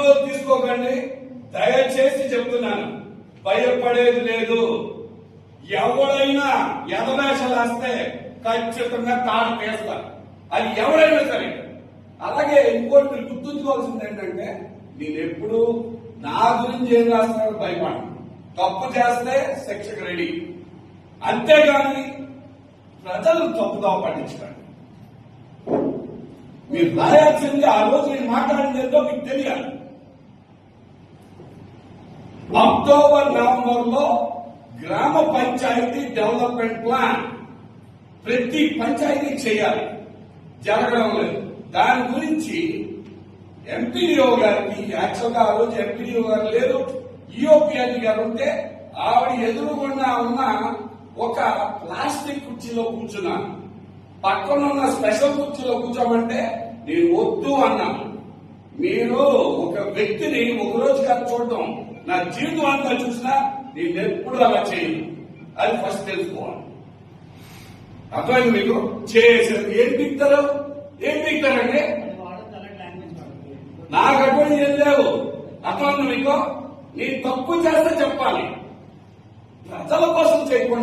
తీసుకోకండి. దయచేసి చెప్తున్నాను. భయపడేది లేదు. ఎవడైనా ఎదవేషాలు వస్తే ఖచ్చితంగా తాడు తీస్తారు అది ఎవడైనా సరే. అలాగే ఇంకోటి మీరు గుర్తుంచుకోవాల్సింది ఏంటంటే నేను ఎప్పుడు నా గురించి ఏం రాస్తున్నాడు భయపడ తప్పు చేస్తే శిక్షకు రెడీ. అంతేగాని ప్రజలు తప్పుగా పట్టించుకోండి మీరు రాయాల్సింది ఆ రోజు నేను మాట్లాడింది ఏదో మీకు తెలియాలి. అక్టోబర్ నవంబర్లో గ్రామ పంచాయతీ డెవలప్మెంట్ ప్లాన్. ప్రతి పంచాయతీ చేయాలి. జరగడం లేదు. దాని గురించి ఎంపీడీఓ గారికి యాక్చువల్గా ఆ రోజు ఎంపీడీఓ గారు లేరు. ఈఓపీఎల్ గారు ఉంటే ఆవిడ ఎదురుగుండా ఉన్న ఒక ప్లాస్టిక్ కుర్చీలో కూర్చున్నాను. పక్కన ఉన్న స్పెషల్ కుర్చీలో కూర్చోమంటే నేను వద్దు అన్నాను. మీరు ఒక వ్యక్తిని ఒక రోజు కాదు చూడటం. నా జీవితం అంతా చూసినా నేను ఎప్పుడు అలా చేయను. అది ఫస్ట్ తెలుసుకోవాలి. అర్థమైంది మీకు? చేసారు ఏం పీక్తారు ఏం పీక్తారండి నాకు అటువంటి ఏం లేవు. అర్థమైంది మీకు? నేను తప్పు చేస్తే చెప్పాలి. ప్రజల కోసం చేయకుండా